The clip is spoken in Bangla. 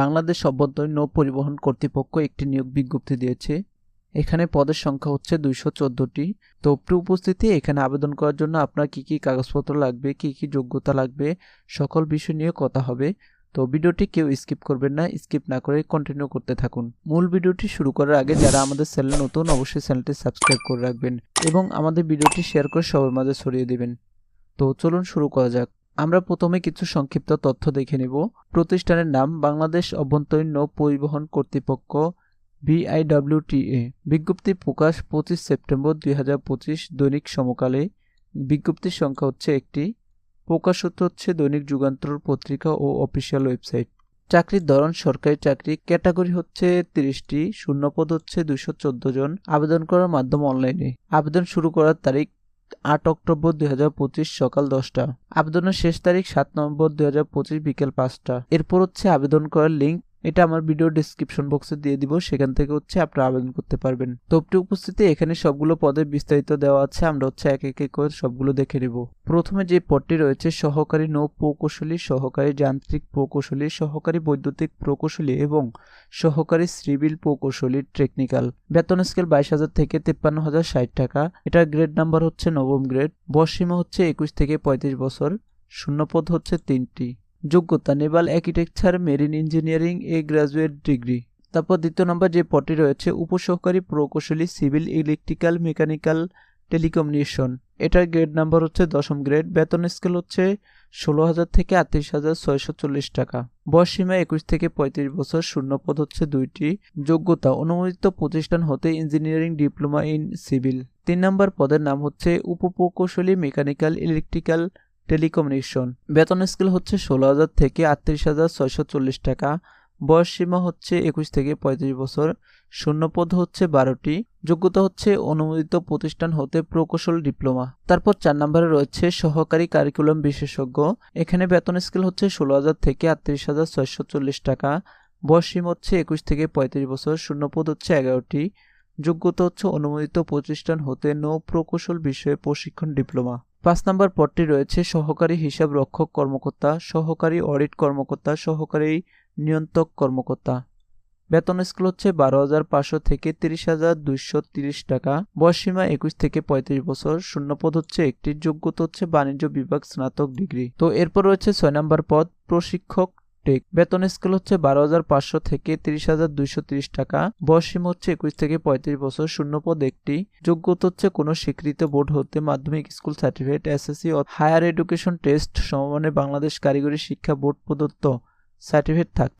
বাংলাদেশ অভ্যন্তরীণ নৌ পরিবহন কর্তৃপক্ষ একটি নিয়োগ বিজ্ঞপ্তি দিয়েছে। এখানে পদের সংখ্যা হচ্ছে দুইশো চোদ্দোটি। তো উপস্থিতি, এখানে আবেদন করার জন্য আপনার কি কি কাগজপত্র লাগবে, কি কি যোগ্যতা লাগবে, সকল বিষয় নিয়ে কথা হবে। তো ভিডিওটি কেউ স্কিপ করবেন না, স্কিপ না করে কন্টিনিউ করতে থাকুন। মূল ভিডিওটি শুরু করার আগে যারা আমাদের চ্যানেল নতুন, অবশ্যই চ্যানেলটি সাবস্ক্রাইব করে রাখবেন এবং আমাদের ভিডিওটি শেয়ার করে সবার মাঝে ছড়িয়ে দেবেন। তো চলুন শুরু করা যাক। আমরা প্রথমে কিছু সংক্ষিপ্ত তথ্য দেখে নেব। প্রতিষ্ঠানের নাম বাংলাদেশ অভ্যন্তরীণ নৌ পরিবহন কর্তৃপক্ষ বিআইডব্লিউটিএ বিজ্ঞপ্তি প্রকাশ পঁচিশ সেপ্টেম্বর দুই হাজার পঁচিশ দৈনিক সমকালে। বিজ্ঞপ্তির সংখ্যা হচ্ছে একটি। প্রকাশিত হচ্ছে দৈনিক যুগান্তর পত্রিকা ও অফিসিয়াল ওয়েবসাইট। চাকরির ধরন, সরকারি চাকরি ক্যাটাগরি হচ্ছে তিরিশটি, শূন্যপদ হচ্ছে দুশো জন। আবেদন করার মাধ্যম অনলাইনে। আবেদন শুরু করার তারিখ আট অক্টোবর দুই হাজার পঁচিশ সকাল দশটা। আবেদনের শেষ তারিখ সাত নভেম্বর দুই হাজার পঁচিশ বিকেল পাঁচটা। এরপর হচ্ছে আবেদন করার লিঙ্ক এটা আমার ভিডিও ডিসক্রিপশন বক্সে দিয়ে দিব, সেখান থেকে হচ্ছে আপনারা আবেদন করতে পারবেন। তোপটি উপস্থিতি, এখানে সবগুলো পদে বিস্তারিত দেওয়া আছে, আমরা হচ্ছে এক এক করে সবগুলো দেখে নেব। প্রথমে যে পদটি রয়েছে, সহকারী নৌ প্রকৌশলী, সহকারী যান্ত্রিক প্রকৌশলী, সহকারী বৈদ্যুতিক প্রকৌশলী এবং সহকারী সিভিল প্রকৌশলী টেকনিক্যাল বেতন স্কেল বাইশ হাজার থেকে তেপ্পান্ন হাজার ষাট টাকা। এটার গ্রেড নাম্বার হচ্ছে নবম গ্রেড বয়সীমা হচ্ছে একুশ থেকে পঁয়ত্রিশ বছর। শূন্যপদ হচ্ছে তিনটি। যোগ্যতা, naval architecture, marine engineering, A graduate degree. তারপর দ্বিতীয় নম্বর যে পদটি রয়েছে, উপসহকারী প্রকৌশলী, সিভিল, ইলেকট্রিক্যাল, মেকানিক্যাল, টেলিকমিউনিকেশন। এটার গ্রেড নাম্বার হচ্ছে দশম গ্রেড। বেতন স্কেল হচ্ছে ষোলো হাজার থেকে আটত্রিশ হাজার ছয়শো চল্লিশ টাকা। বয়সীমা একুশ থেকে পঁয়ত্রিশ বছর। শূন্যপদ হচ্ছে দুইটি। যোগ্যতা, অনুমোদিত প্রতিষ্ঠান হতে ইঞ্জিনিয়ারিং ডিপ্লোমা ইন সিভিল। তিন নম্বর পদের নাম হচ্ছে উপপ্রকৌশলী, মেকানিক্যাল, ইলেকট্রিক্যাল টেলিকমিউনিকেশন। বেতন স্কেল হচ্ছে ষোলো হাজার থেকে আটত্রিশ হাজার ছয়শো চল্লিশ টাকা। বয়স সীমা হচ্ছে একুশ থেকে পঁয়ত্রিশ বছর। শূন্যপদ হচ্ছে বারোটি। যোগ্যতা হচ্ছে অনুমোদিত প্রতিষ্ঠান হতে প্রকৌশল ডিপ্লোমা। তারপর চার নম্বরে রয়েছে সহকারী কারিকুলাম বিশেষজ্ঞ। এখানে বেতন স্কেল হচ্ছে ষোলো হাজার থেকে আটত্রিশ হাজার ছয়শো চল্লিশ টাকা। বয়স সীমা হচ্ছে একুশ থেকে পঁয়ত্রিশ বছর। শূন্যপদ হচ্ছে এগারোটি। যোগ্যতা হচ্ছে অনুমোদিত প্রতিষ্ঠান হতে নৌ প্রকৌশল বিষয়ে প্রশিক্ষণ ডিপ্লোমা। পাঁচ নম্বর পদটি রয়েছে সহকারী হিসাব রক্ষক কর্মকর্তা, সহকারী অডিট কর্মকর্তা, সহকারী নিয়ন্ত্রক কর্মকর্তা। বেতন স্কেল হচ্ছে বারো হাজার পাঁচশো থেকে তিরিশ হাজার দুইশো তিরিশ টাকা। বয়সীমা একুশ থেকে পঁয়ত্রিশ বছর। শূন্যপদ হচ্ছে একটি, যোগ্যতা হচ্ছে বাণিজ্য বিভাগ স্নাতক ডিগ্রি। তো এরপর রয়েছে ছয় নম্বর পদ, প্রশিক্ষক টেক বেতন স্কেল হচ্ছে বারো হাজার পাঁচশো থেকে তিরিশ হাজার দুইশো তিরিশ টাকা। বয়সীম হচ্ছে একুশ থেকে পঁয়ত্রিশ বছর। শূন্য পদ একটি। যোগ্যতা হচ্ছে কোনো স্বীকৃত বোর্ড হতে মাধ্যমিক school certificate, SSC higher education test সমমানে Bangladesh কারিগরি শিক্ষা বোর্ড প্রদত্ত সার্টিফিকেট থাক